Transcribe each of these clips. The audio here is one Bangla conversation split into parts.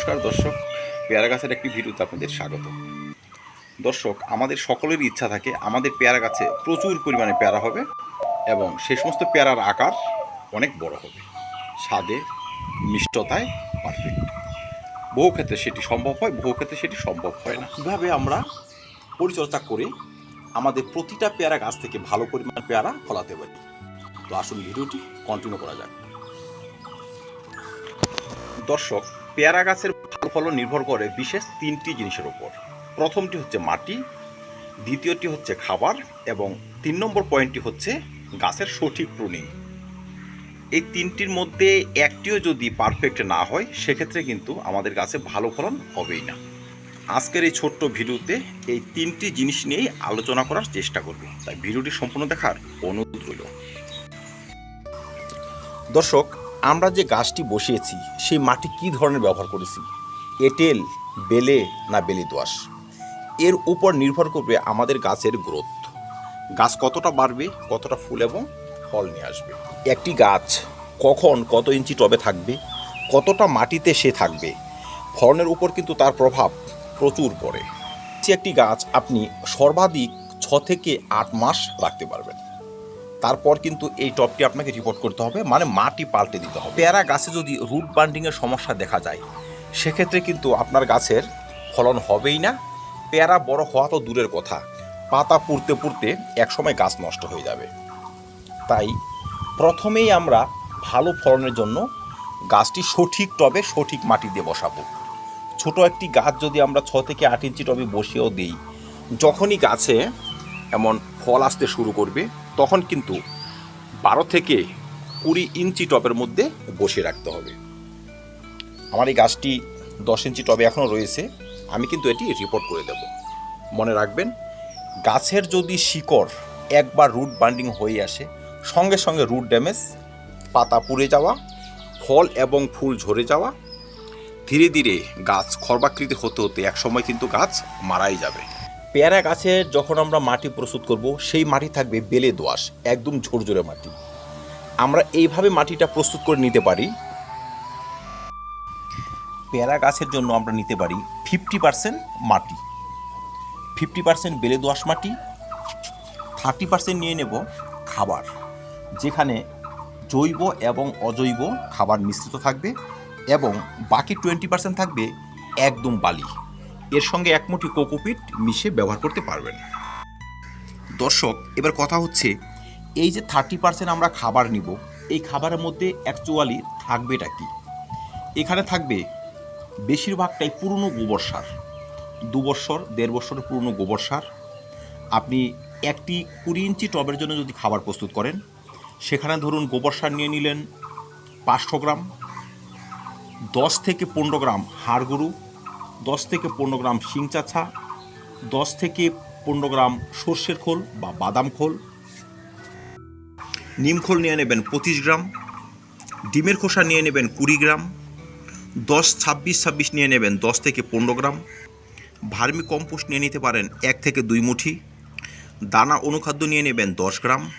নমস্কার দর্শক। পেয়ারা গাছের একটি ভিডিওতে আপনাদের স্বাগত। দর্শক, আমাদের সকলেরই ইচ্ছা থাকে, আমাদের পেয়ারা গাছে প্রচুর পরিমাণে পেয়ারা হবে এবং সে সমস্ত পেয়ারার আকার অনেক বড় হবে। স্বাদে, মিষ্টতায় পারফেক্ট বহু ক্ষেত্রে সেটি সম্ভব হয়, বহু ক্ষেত্রে সেটি সম্ভব হয় না। কীভাবে আমরা পরিচর্যা করে আমাদের প্রতিটা পেয়ারা গাছ থেকে ভালো পরিমাণ পেয়ারা ফলাতে পারি? তো আসুন ভিডিওটি কন্টিনিউ করা যাক। দর্শক, পেয়ারা গাছের ফলন নির্ভর করে বিশেষ তিনটি জিনিসের উপর। প্রথমটি হচ্ছে মাটি, দ্বিতীয়টি হচ্ছে খাবার, এবং তিন নম্বর পয়েন্টটি হচ্ছে গাছের সঠিক প্রুনিং। এই তিনটির মধ্যে একটিও যদি পারফেক্ট না হয়, সেক্ষেত্রে কিন্তু আমাদের গাছে ভালো ফলন হবেই না। আজকের এই ছোট্ট ভিডিওতে এই তিনটি জিনিস নিয়েই আলোচনা করার চেষ্টা করব। তাই ভিডিওটি সম্পূর্ণ দেখার অনুরোধ রইল। দর্শক, আমরা যে গাছটি বসিয়েছি, সেই মাটি কি ধরনের ব্যবহার করেছি? এঁটেল, বেলে না বেলে দোয়াশ এর উপর নির্ভর করবে আমাদের গাছের গ্রোথ। গাছ কতটা বাড়বে, কতটা ফুল এবং ফল নিয়ে আসবে। একটি গাছ কখন কত ইঞ্চি টবে থাকবে, কতটা মাটিতে সে থাকবে, ফলনের উপর কিন্তু তার প্রভাব প্রচুর পড়ে। যে একটি গাছ আপনি সর্বাধিক ছ থেকে আট মাস রাখতে পারবেন। তারপর কিন্তু এই টপটি আপনাকে রিপোর্ট করতে হবে মানে মাটি পাল্টে দিতে হবে। পেয়ারা গাছে যদি রুট বান্ডিংয়ের সমস্যা দেখা যায় সেক্ষেত্রে কিন্তু আপনার গাছের ফলন হবেই না। পেয়ারা বড় হওয়া তো দূরের কথা। পাতা পুড়তে পুড়তে একসময় গাছ নষ্ট হয়ে যাবে। তাই প্রথমেই আমরা ভালো ফলনের জন্য গাছটি সঠিক টবে সঠিক মাটি দিয়ে বসাবো। ছোট একটি গাছ যদি আমরা ছ থেকে আট ইঞ্চি টবে বসিয়েও দিই, যখনই গাছে এমন ফল আসতে শুরু করবে, তখন কিন্তু বারো থেকে কুড়ি ইঞ্চি টবের মধ্যে বসিয়ে রাখতে হবে। আমার এই গাছটি দশ ইঞ্চি টবে এখনও রয়েছে, আমি কিন্তু এটি রিপোর্ট করে দেব। মনে রাখবেন, গাছের যদি শিকড় একবার রুট বান্ডিং হয়ে আসে, সঙ্গে সঙ্গে রুট ড্যামেজ পাতা পুড়ে যাওয়া, ফল এবং ফুল ঝরে যাওয়া, ধীরে ধীরে গাছ খর্বাকৃতি হতে হতে একসময় কিন্তু গাছ মারাই যাবে। পেয়ারা গাছের যখন আমরা মাটি প্রস্তুত করব, সেই মাটি থাকবে বেলে দোআঁশ, একদম ঝরঝরে মাটি। আমরা এইভাবে মাটিটা প্রস্তুত করে নিতে পারি পেয়ারা গাছের জন্য আমরা নিতে পারি ফিফটি পার্সেন্ট মাটি। ফিফটি পার্সেন্ট বেলে দোআঁশ মাটি থার্টি পার্সেন্ট নিয়ে নেব খাবার, যেখানে জৈব এবং অজৈব খাবার মিশ্রিত থাকবে এবং বাকি টোয়েন্টি পার্সেন্ট থাকবে একদম বালি। এর সঙ্গে এক মুঠি কোকোপিট মিশে ব্যবহার করতে পারবেন। দর্শক, এবার কথা হচ্ছে, এই যে থার্টি পার্সেন্ট আমরা খাবার নিব, এই খাবারের মধ্যে অ্যাকচুয়ালি থাকবেটা কি? এখানে থাকবে বেশিরভাগটাই পুরনো গোবর সার। দু বছর, দেড় বছরের পুরনো গোবর সার। আপনি একটি কুড়ি ইঞ্চি টবের জন্য যদি খাবার প্রস্তুত করেন, সেখানে ধরুন গোবর সার নিয়ে নিলেন পাঁচশো গ্রাম, দশ থেকে পনেরো গ্রাম হাড় গরু দশ থেকে পনেরো গ্রাম শিং চাছা দশ থেকে পনেরো গ্রাম সর্ষের খোল বা বাদাম খোল। নিম খোল নিয়ে নেবেন পঁচিশ গ্রাম, ডিমের খোসা নিয়ে নেবেন কুড়ি গ্রাম দশ, ছাব্বিশ ছাব্বিশ নিয়ে নেবেন, দশ থেকে পনেরো গ্রাম। ভার্মি কম্পোস্ট নিয়ে নিতে পারেন এক থেকে দুই মুঠি। দানা অনুখাদ্য নিয়ে নেবেন দশ গ্রাম।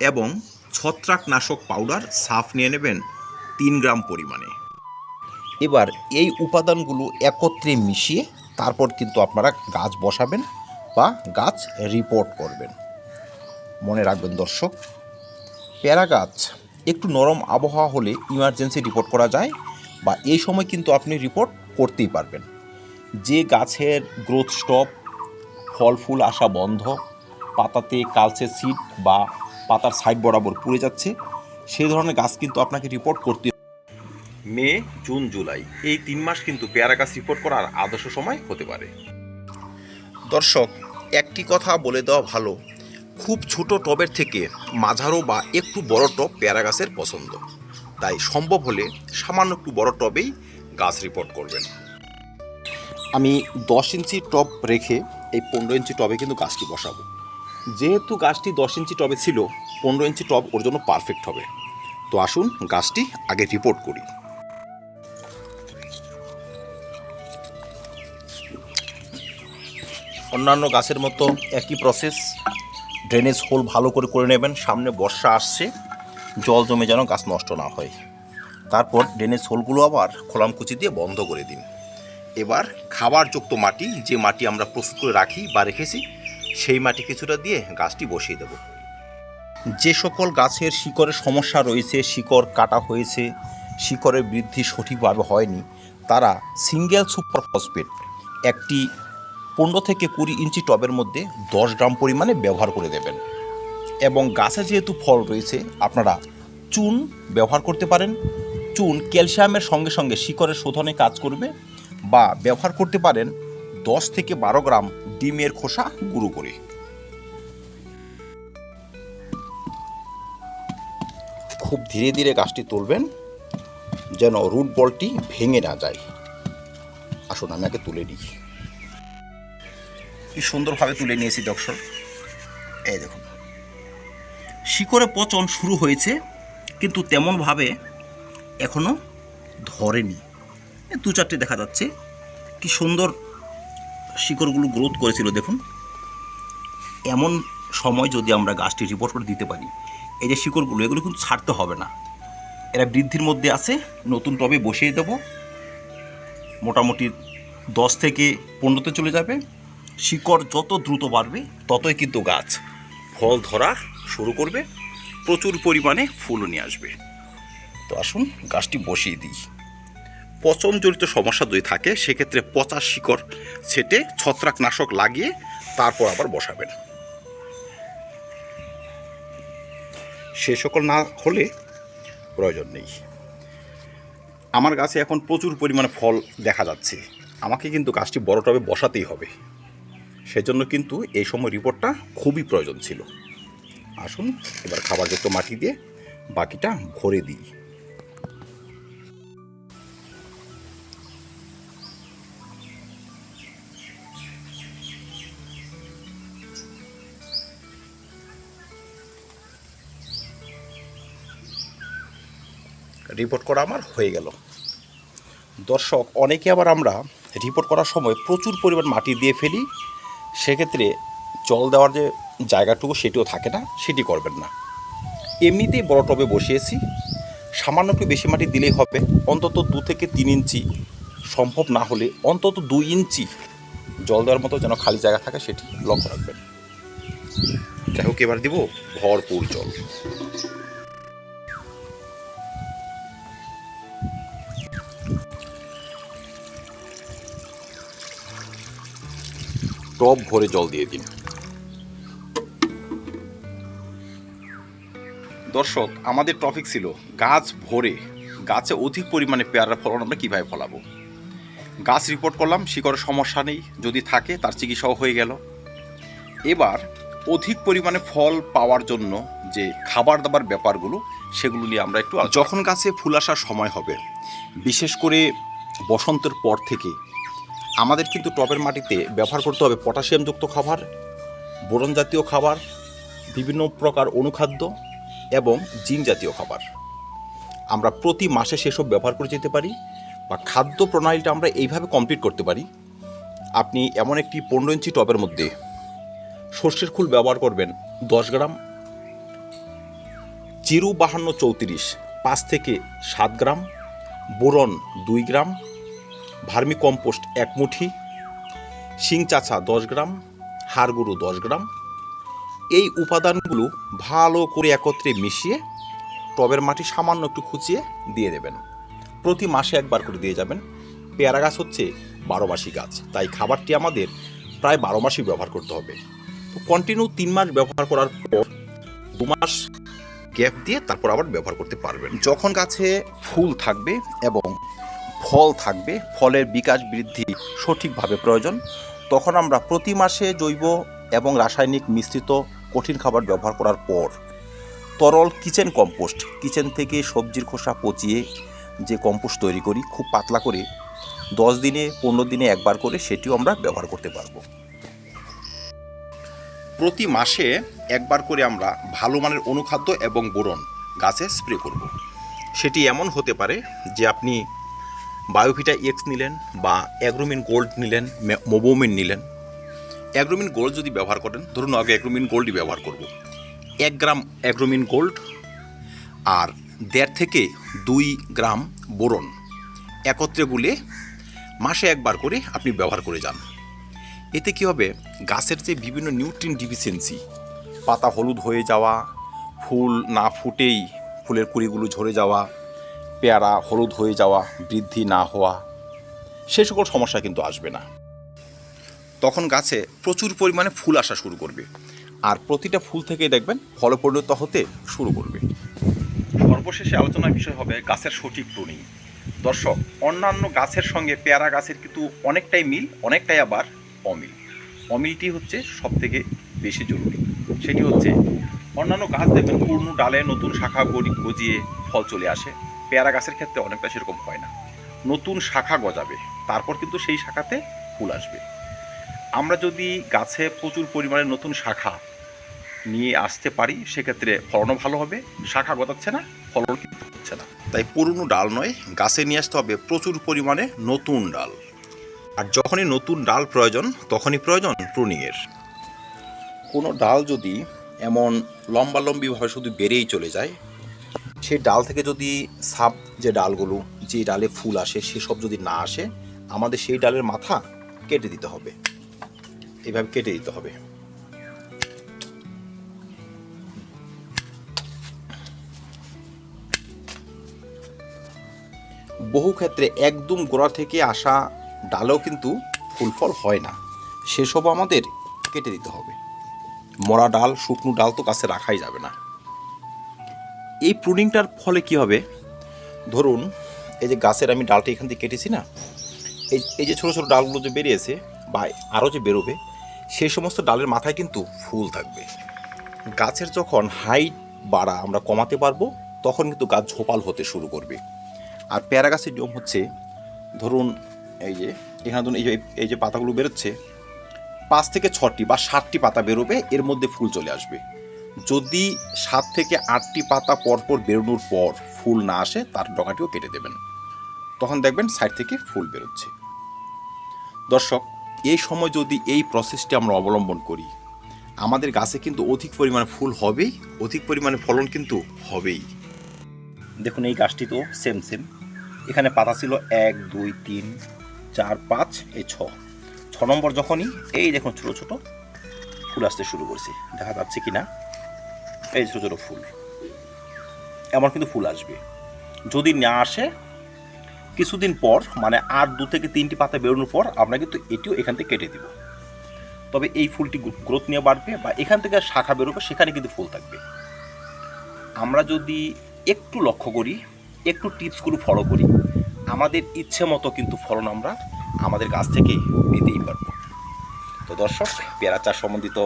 এবং ছত্রাকনাশক পাউডার সাফ নিয়ে নেবেন তিন গ্রাম পরিমাণে। এবার এই উপাদানগুলো একত্রে মিশিয়ে তারপর কিন্তু আপনারা গাছ বসাবেন বা গাছ রিপোর্ট করবেন। মনে রাখবেন দর্শক, প্যারা গাছ একটু নরম আবহাওয়া হলে ইমার্জেন্সি রিপোর্ট করা যায়। বা এই সময় কিন্তু আপনি রিপোর্ট করতেই পারবেন। যে গাছের গ্রোথ স্টপ ফল ফুল আসা বন্ধ, পাতাতে কালচে সিড বা পাতার সাইড বরাবর পুড়ে যাচ্ছে সেই ধরনের গাছ কিন্তু আপনাকে রিপোর্ট করতে মে, জুন, জুলাই। এই তিন মাস কিন্তু পেয়ারা গাছ রিপোর্ট করার আদর্শ সময় হতে পারে। দর্শক, একটি কথা বলে দেওয়া ভালো, খুব ছোট টবের থেকে মাঝারো বা একটু বড় টব পেয়ারা গাছের পছন্দ। তাই সম্ভব হলে সামান্য একটু বড় টবেই গাছ রিপোর্ট করবেন। আমি দশ ইঞ্চি টব রেখে এই পনেরো ইঞ্চি টবে কিন্তু গাছটি বসাবো। যেহেতু গাছটি দশ ইঞ্চি টবে ছিল, পনেরো ইঞ্চি টব ওর জন্য পারফেক্ট হবে। তো আসুন গাছটি আগে রিপোর্ট করি। অন্যান্য গাছের মতো একই প্রসেস ড্রেনেজ হোল ভালো করে করে নেবেন, সামনে বর্ষা আসছে। জল জমে যেন গাছ নষ্ট না হয়। তারপর ড্রেনের সোলগুলো আবার খোলামকুচি দিয়ে বন্ধ করে দিন। এবার খাবারযুক্ত মাটি, যে মাটি আমরা প্রস্তুত করে রাখি বা রেখেছি, সেই মাটি কিছুটা দিয়ে গাছটি বসিয়ে দেব। যে সকল গাছের শিকড়ের সমস্যা রয়েছে, শিকড় কাটা হয়েছে শিকড়ের বৃদ্ধি সঠিকভাবে হয়নি, তারা সিঙ্গেল সুপার ফসফেট একটি পনেরো থেকে কুড়ি ইঞ্চি টবের মধ্যে দশ গ্রাম পরিমাণে ব্যবহার করে দেবেন। এবং গাছে যেহেতু ফল রয়েছে, আপনারা চুন ব্যবহার করতে পারেন। চুন ক্যালসিয়ামের সঙ্গে সঙ্গে শিকড়ের শোধনে কাজ করবে বা ব্যবহার করতে পারেন দশ থেকে বারো গ্রাম ডিমের খোসা গুঁড়ো করে। খুব ধীরে ধীরে গাছটি তুলবেন, যেন রুট বলটি ভেঙে না যায়। আসুন, আমি আগে তুলে নিই। কি সুন্দরভাবে তুলে নিয়েছি দর্শক এই দেখুন। শিকড়ে পচন শুরু হয়েছে, কিন্তু তেমনভাবে এখনও ধরেনি। দু চারটে দেখা যাচ্ছে। কি সুন্দর শিকড়গুলো গ্রোথ করেছিল, দেখুন। এমন সময় যদি আমরা গাছটি রিপোর্ট করে দিতে পারি, এই যে শিকড়গুলো, এগুলো কিন্তু ছাড়তে হবে না। এরা বৃদ্ধির মধ্যে আছে, নতুন টবে বসিয়ে দেব। মোটামুটি দশ থেকে পনেরোতে চলে যাবে। শিকড় যত দ্রুত বাড়বে, ততই কিন্তু গাছ ফল ধরা শুরু করবে, প্রচুর পরিমাণে ফুলও নিয়ে আসবে। তো আসুন গাছটি বসিয়ে দিই। পচনজনিত সমস্যা যদি থাকে, সেক্ষেত্রে পচা শিকড় ছেটে ছত্রাকনাশক লাগিয়ে তারপর আবার বসাবেন। সে সকল না হলে প্রয়োজন নেই। আমার গাছে এখন প্রচুর পরিমাণে ফল দেখা যাচ্ছে। আমাকে কিন্তু গাছটি বড় টবে বসাতেই হবে। সেজন্য কিন্তু এই সময় রিপোর্টটা খুবই প্রয়োজন ছিল। আসুন, এবার খাবারযুক্ত মাটি দিয়ে বাকিটা ভরে দিই। রিপোর্ট করা আমার হয়ে গেল। দর্শক, অনেকে আবার আমরা রিপোর্ট করার সময় প্রচুর পরিমাণ মাটি দিয়ে ফেলি। সেক্ষেত্রে জল দেওয়ার যে জায়গাটুকু সেটিও থাকে না, সেটি করবেন না। এমনিতেই বড় টবে বসিয়েছি। সামান্য একটু বেশি মাটি দিলেই হবে। অন্তত দু থেকে তিন ইঞ্চি সম্ভব না হলে অন্তত দুই ইঞ্চি জল দেওয়ার মতো যেন খালি জায়গা থাকে, সেটি লক্ষ্য রাখবেন। যাই হোক, এবার দিব ভরপুর জল। টব ভরে জল দিয়ে দিন। দর্শক, আমাদের টপিক ছিল গাছ ভরে, গাছে অধিক পরিমাণে পেয়ারার ফলন আমরা কীভাবে ফলাবো? গাছ রিপোর্ট করলাম, শিকড়ের সমস্যা নেই, যদি থাকে তার চিকিৎসাও হয়ে গেল। এবার অধিক পরিমাণে ফল পাওয়ার জন্য যে খাবার দাবার ব্যাপারগুলো, সেগুলো নিয়ে আমরা একটু যখন গাছে ফুল আসার সময় হবে, বিশেষ করে বসন্তের পর থেকে, আমাদের কিন্তু টবের মাটিতে ব্যবহার করতে হবে পটাশিয়ামযুক্ত খাবার, বোরন জাতীয় খাবার, বিভিন্ন প্রকার অনুখাদ্য এবং জিন জাতীয় খাবার। আমরা প্রতি মাসে সেসব ব্যবহার করে যেতে পারি বা খাদ্য প্রণালীটা আমরা এইভাবে কমপ্লিট করতে পারি। আপনি এমন একটি পনেরো ইঞ্চি টবের মধ্যে সর্ষের ফুল ব্যবহার করবেন দশ গ্রাম, চিরু বাহান্ন চৌত্রিশ পাঁচ থেকে সাত গ্রাম, বোরন দুই গ্রাম ভার্মি কম্পোস্ট এক মুঠি, শিং চাচা দশ গ্রাম, হাড়গুঁড়ো দশ গ্রাম এই উপাদানগুলো ভালো করে একত্রে মিশিয়ে টবের মাটি সামান্য একটু খুঁচিয়ে দিয়ে দেবেন। প্রতি মাসে একবার করে দিয়ে যাবেন। পেয়ারা গাছ হচ্ছে বারো মাসি গাছ, তাই খাবারটি আমাদের প্রায় বারো মাসই ব্যবহার করতে হবে। তো কন্টিনিউ তিন মাস ব্যবহার করার পর দু মাস গ্যাপ দিয়ে তারপর আবার ব্যবহার করতে পারবেন। যখন গাছে ফুল থাকবে এবং ফল থাকবে, ফলের বিকাশ বৃদ্ধি সঠিকভাবে প্রয়োজন, তখন আমরা প্রতি মাসে জৈব এবং রাসায়নিক মিশ্রিত কঠিন খাবার ব্যবহার করার পর তরল কিচেন কম্পোস্ট, কিচেন থেকে সবজির খোসা পচিয়ে যে কম্পোস্ট তৈরি করি, খুব পাতলা করে দশ দিনে, পনেরো দিনে একবার করে সেটিও আমরা ব্যবহার করতে পারব প্রতি মাসে একবার করে আমরা ভালো মানের অনুখাদ্য এবং বোরন গাছে স্প্রে করব। সেটি এমন হতে পারে যে আপনি বায়োভিটা এক্স নিলেন বা অ্যাগ্রোমিন গোল্ড নিলেন মোবোমিন নিলেন অ্যাগ্রোমিন গোল্ড যদি ব্যবহার করেন, ধরুন আগে অ্যাগ্রোমিন গোল্ডই ব্যবহার করব। এক গ্রাম অ্যাগ্রোমিন গোল্ড আর দেড় থেকে দুই গ্রাম বোরন একত্রে গুলে মাসে একবার করে আপনি ব্যবহার করে যান। এতে কী হবে? গাছের যে বিভিন্ন নিউট্রিন ডিফিসিয়েন্সি, পাতা হলুদ হয়ে যাওয়া, ফুল না ফুটেই ফুলের কুড়িগুলো ঝরে যাওয়া, পেয়ারা হলুদ হয়ে যাওয়া, বৃদ্ধি না হওয়া, সে সকল সমস্যা কিন্তু আসবে না। তখন গাছে প্রচুর পরিমাণে ফুল আসা শুরু করবে। আর প্রতিটা ফুল থেকেই দেখবেন ফলে পরিণত হতে শুরু করবে। সর্বশেষে আলোচনার বিষয় হবে গাছের সঠিক প্রুনিং দর্শক, অন্যান্য গাছের সঙ্গে পেয়ারা গাছের কিন্তু অনেকটাই মিল, অনেকটাই আবার অমিল। অমিলটি হচ্ছে সব থেকে বেশি জরুরি। সেটি হচ্ছে অন্যান্য গাছ দেখবেন পূর্ণ ডালে নতুন শাখা গজিয়ে ফল চলে আসে। পেয়ারা গাছের ক্ষেত্রে অনেকটা সেরকম হয় না। নতুন শাখা গজাবে, তারপর কিন্তু সেই শাখাতে ফুল আসবে। আমরা যদি গাছে প্রচুর পরিমাণে নতুন শাখা নিয়ে আসতে পারি, সেক্ষেত্রে ফলনও ভালো হবে। শাখা গজাচ্ছে না, ফলন কিন্তু হচ্ছে না। তাই পুরনো ডাল নয়, গাছে নিয়ে আসতে হবে প্রচুর পরিমাণে নতুন ডাল। আর যখনই নতুন ডাল প্রয়োজন, তখনই প্রয়োজন প্রুনিংয়ের। কোনো ডাল যদি এমন লম্বালম্বিভাবে শুধু বেড়েই চলে যায় সেই ডাল থেকে যদি সাব যে ডালগুলো, যে ডালে ফুল আসে, সেসব যদি না আসে, আমাদের সেই ডালের মাথা কেটে দিতে হবে। এভাবে কেটে দিতে হবে। বহু ক্ষেত্রে একদম গোড়া থেকে আসা ডালেও কিন্তু ফুল ফল হয় না। সেসব আমাদের কেটে দিতে হবে। মরা ডাল, শুকনো ডাল তো কাছে রাখাই যাবে না। এই প্রুনিংটার ফলে কি হবে? ধরুন, এই যে গাছের আমি ডালটা এখান থেকে কেটেছি না, এই এই যে ছোটো ছোটো ডালগুলো যে বেরিয়েছে বা আরও যে বেরোবে সেই সমস্ত ডালের মাথায় কিন্তু ফুল থাকবে। গাছের যখন হাইট বাড়া আমরা কমাতে পারব, তখন কিন্তু গাছ ঝোপাল হতে শুরু করবে। আর পেয়ারা গাছের নিয়ম হচ্ছে, ধরুন এই যে, এখানে ধরুন এই যে এই যে পাতাগুলো বেরোচ্ছে, পাঁচ থেকে ছটি বা সাতটি পাতা বেরোবে, এর মধ্যে ফুল চলে আসবে। যদি সাত থেকে আটটি পাতা পরপর বেরোনোর পর ফুল না আসে, তার ডগাটিও কেটে দেবেন। তখন দেখবেন সাইড থেকে ফুল বেরোচ্ছে। দর্শক এই সময় যদি এই প্রসেসটি আমরা অবলম্বন করি, আমাদের গাছে কিন্তু অধিক পরিমাণে ফুল হবেই, অধিক পরিমাণে ফলন কিন্তু হবেই। দেখুন, এই গাছটি তো সেম সেম এখানে পাতা ছিল এক, দুই, তিন, চার, পাঁচ, এই ছ। ছ নম্বর যখনই, এই দেখুন ছোট ছোট ফুল আসতে শুরু করছে। দেখা যাচ্ছে কি না এই ছোটো ছোটো ফুল। এমন কিন্তু ফুল আসবে। যদি না আসে কিছুদিন পর মানে আর দু থেকে তিনটি পাতা বেরোনোর পর, আমরা কিন্তু এটিও এখান থেকে কেটে দিব। তবে এই ফুলটি গ্রোথ নিয়ে বাড়বে বা এখান থেকে শাখা বেরোবে, সেখানে কিন্তু ফুল থাকবে। আমরা যদি একটু লক্ষ্য করি, একটু টিপসগুলো ফলো করি, আমাদের ইচ্ছে মতো কিন্তু ফলন আমরা আমাদের গাছ থেকে পেতেই পারব। তো দর্শক, পেয়ারা চাষ সম্বন্ধিত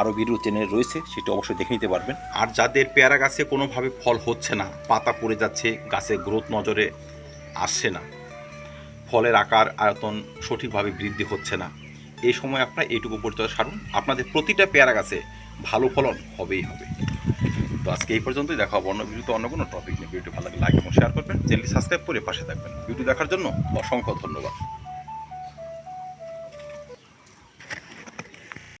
আরও ভিডিও চ্যানেল রয়েছে, সেটা অবশ্যই দেখে নিতে পারবেন। আর যাদের পেয়ারা গাছে কোনোভাবে ফল হচ্ছে না, পাতা পড়ে যাচ্ছে, গাছের গ্রোথ নজরে আসছে না। ফলের আকার, আয়তন সঠিকভাবে বৃদ্ধি হচ্ছে না। এই সময় আপনারা এইটুকু পরিচয় সারুন। আপনাদের প্রতিটা পেয়ারা গাছে ভালো ফলন হবেই হবে। তো আজকে এই পর্যন্তই। দেখা হবে অন্য ভিডিওতে অন্য কোনো টপিক নিয়ে। ভিডিওটি ভালো লাগে লাইক এবং শেয়ার করবেন। চ্যানেলটি সাবস্ক্রাইব করে পাশে থাকবেন। ভিডিও দেখার জন্য অসংখ্য ধন্যবাদ।